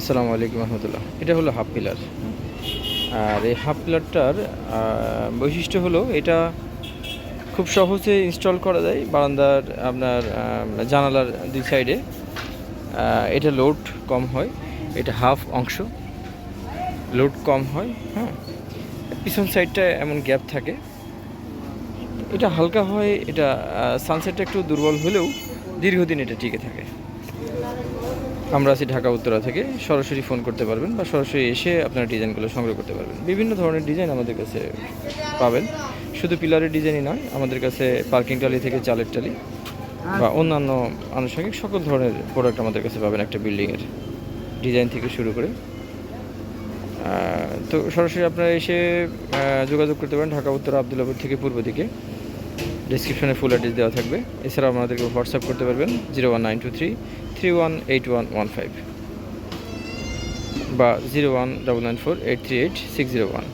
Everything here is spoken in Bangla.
আসসালামু আলাইকুম রহমতুল্লাহ। এটা হলো হাফ পিলার। আর এই হাফ পিলারটার বৈশিষ্ট্য হলো এটা খুব সহজে ইনস্টল করা যায় বারান্দার আপনার জানালার দুই সাইডে এটা লোড কম হয়, এটা হাফ অংশ লোড কম হয় হ্যাঁ। পিছন সাইডটা এমন গ্যাপ থাকে। এটা হালকা হয়, এটা সানসেটটা একটু দুর্বল হলেও দীর্ঘদিন এটা টিকে থাকে। আমরা আছি ঢাকা উত্তরা থেকে। সরাসরি ফোন করতে পারবেন বা সরাসরি এসে আপনার ডিজাইনগুলো সংগ্রহ করতে পারবেন। বিভিন্ন ধরনের ডিজাইন আমাদের কাছে পাবেন। শুধু পিলারের ডিজাইনই নয় আমাদের কাছে পার্কিং টালি থেকে চালের টালি বা অন্যান্য আনুষঙ্গিক সকল ধরনের প্রোডাক্ট আমাদের কাছে পাবেন একটা বিল্ডিংয়ের ডিজাইন থেকে শুরু করে। তো সরাসরি আপনারা এসে যোগাযোগ করতে পারেন ঢাকা উত্তর আবদুল্লাপুর থেকে পূর্ব দিকে। ডিসক্রিপশনে ফুল অ্যাড্রেস দেওয়া থাকবে। এছাড়াও আপনাদেরকে হোয়াটসঅ্যাপ করতে পারবেন zero one nine two three three one eight one one five বা zero one double nine four eight three eight six zero one